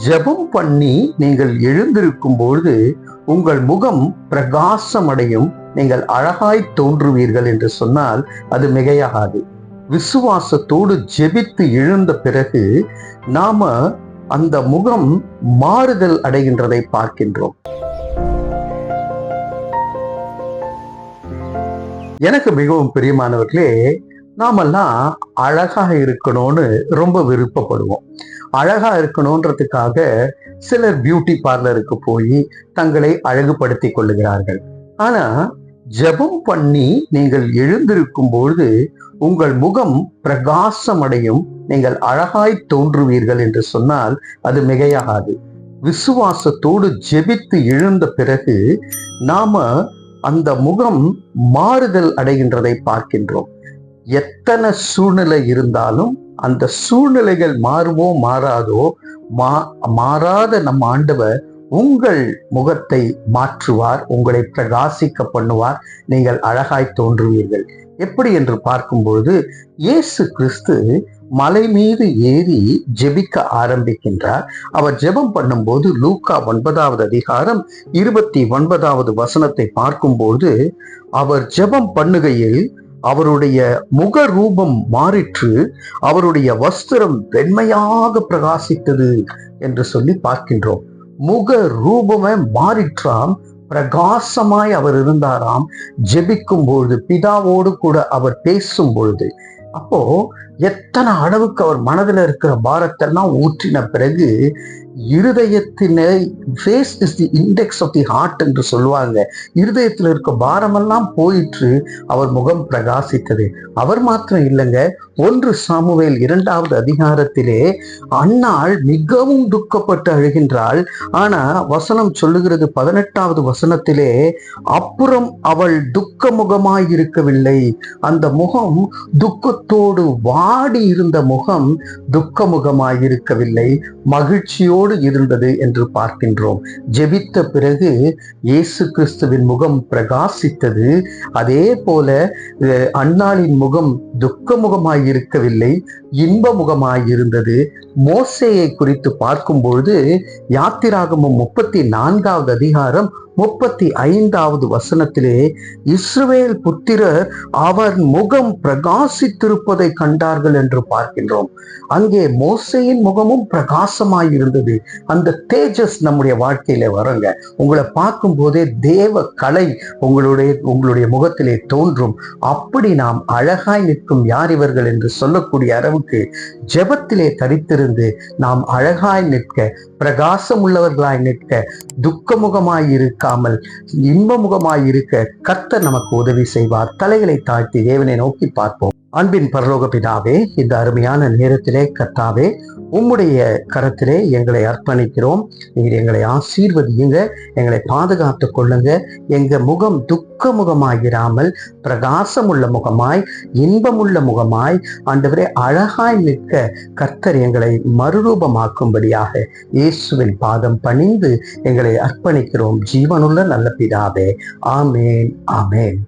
ஜெபம் பண்ணி நீங்கள் எழுந்திருக்கும் பொழுது உங்கள் முகம் பிரகாசமடையும். நீங்கள் அழகாய் தோன்றுவீர்கள் என்று சொன்னால் அது மிகையாகாது. விசுவாசத்தோடு ஜெபித்து எழுந்த பிறகு நாம அந்த முகம் மாறுதல் அடைகின்றதை பார்க்கின்றோம். எனக்கு மிகவும் பிரியமானவர்களே நாமெல்லாம் அழகா இருக்கணும்னு ரொம்ப விருப்பப்படுவோம். அழகா இருக்கணும்ன்றதுக்காக சிலர் பியூட்டி பார்லருக்கு போய் தங்களை அழகுபடுத்தி கொள்ளுகிறார்கள். ஆனா ஜெபம் பண்ணி நீங்கள் எழுந்திருக்கும் பொழுது உங்கள் முகம் பிரகாசமடையும் நீங்கள் அழகாய் தோன்றுவீர்கள் என்று சொன்னால் அது மிகையாகாது. விசுவாசத்தோடு ஜெபித்து எழுந்த பிறகு நாம அந்த முகம் மாறுதல் அடைகின்றதை பார்க்கின்றோம். எத்தனை சூழ்நிலை இருந்தாலும் அந்த சூழ்நிலைகள் மாறுவோ மாறாதோ மா மாறாத நம் ஆண்டவர் உங்கள் முகத்தை மாற்றுவார் உங்களை பிரகாசிக்க பண்ணுவார். நீங்கள் அழகாய் தோன்றுவீர்கள். எப்படி என்று பார்க்கும்பொழுது இயேசு கிறிஸ்து மலை மீது ஏறி ஜெபிக்க ஆரம்பிக்கின்றார். அவர் ஜெபம் பண்ணும்போது லூக்கா ஒன்பதாவது அதிகாரம் இருபத்தி ஒன்பதாவது வசனத்தை பார்க்கும்போது அவர் ஜெபம் பண்ணுகையில் அவருடைய முக ரூபம் மாறிற்று அவருடைய வஸ்திரம் வெண்மையாக பிரகாசித்தது என்று சொல்லி பார்க்கின்றோம். முக ரூபமே மாறிற்றாம் பிரகாசமாய் அவர் இருந்தாராம் ஜெபிக்கும் பொழுது பிதாவோடு கூட அவர் பேசும் பொழுது. அப்போ எத்தனை அளவுக்கு அவர் மனதில் இருக்கிற பாரத்தெல்லாம் ஊற்றின பிறகு இருதயத்தினை face is the index of the heart என்று சொல்லுவாங்க. இருதயத்தில் இருக்க பாரமெல்லாம் போயிற்று அவர் முகம் பிரகாசித்தது. அவர் மாத்திரம் இல்லைங்க ஒன்று சாமுவேல் இரண்டாவது அதிகாரத்திலே அன்னாள் மிகவும் துக்கப்பட்டு அழுகின்றாள். ஆனா வசனம் சொல்லுகிறது பதினெட்டாவது வசனத்திலே அப்புறம் அவள் துக்க முகமாய் இருக்கவில்லை அந்த முகம் துக்கத்தோடு வாடி இருந்த முகம் துக்க முகமாய் இருக்கவில்லை மகிழ்ச்சியோடு இருந்தது என்று பார்க்கின்றோம். ஜெபித்த பிறகு இயேசு கிறிஸ்துவின் முகம் பிரகாசித்தது. அதே போல அண்ணாளின் முகம் துக்க முகமாய் இருக்கவில்லை இன்ப முகமாய் இருந்தது. மோசையை குறித்து பார்க்கும்பொழுது யாத்திராகமும் முப்பத்தி நான்காவது அதிகாரம் முப்பத்தி ஐந்தாவது வசனத்திலே இஸ்ரவேல் புத்திரர் அவர் முகம் பிரகாசித்திருப்பதை கண்டார்கள் என்று பார்க்கின்றோம். அங்கே மோசையின் முகமும் பிரகாசமாய் இருந்தது அந்த தேஜஸ் நம்முடைய வாழ்க்கையில வரங்க. உங்களை பார்க்கும் போதே தேவ கலை உங்களுடைய உங்களுடைய முகத்திலே தோன்றும். அப்படி நாம் அழகாய் நிற்கும் யார் இவர்கள் என்று சொல்லக்கூடிய அளவுக்கு ஜெபத்திலே தரித்திருந்து நாம் அழகாய் நிற்க பிரகாசம் உள்ளவர்களாய் நிற்க துக்கமுகமாய் இருக்க இன்பமுகமாய் இன்பமுகமாயிருக்க கர்த்தர் நமக்கு உதவி செய்வார். தலைகளை தாழ்த்தி தேவனை நோக்கி பார்ப்போம். அன்பின் பரலோக பிதாவே இந்த அருமையான நேரத்திலே கர்த்தாவே உம்முடைய கரத்திலே எங்களை அர்ப்பணிக்கிறோம். நீர் எங்களை ஆசீர்வதியுங்க எங்களை பாதுகாத்து கொள்ளுங்க. எங்க முகம் துக்க முகமாயிராமல் பிரகாசமுள்ள முகமாய் இன்பமுள்ள முகமாய் ஆண்டவரே அழகாய் நிற்க கர்த்தர் எங்களை மறுரூபமாக்கும்படியாக இயேசுவின் பாதம் பணிந்து எங்களை அர்ப்பணிக்கிறோம். ஜீவனுள்ள நல்ல பிதாவே. ஆமேன் ஆமேன்.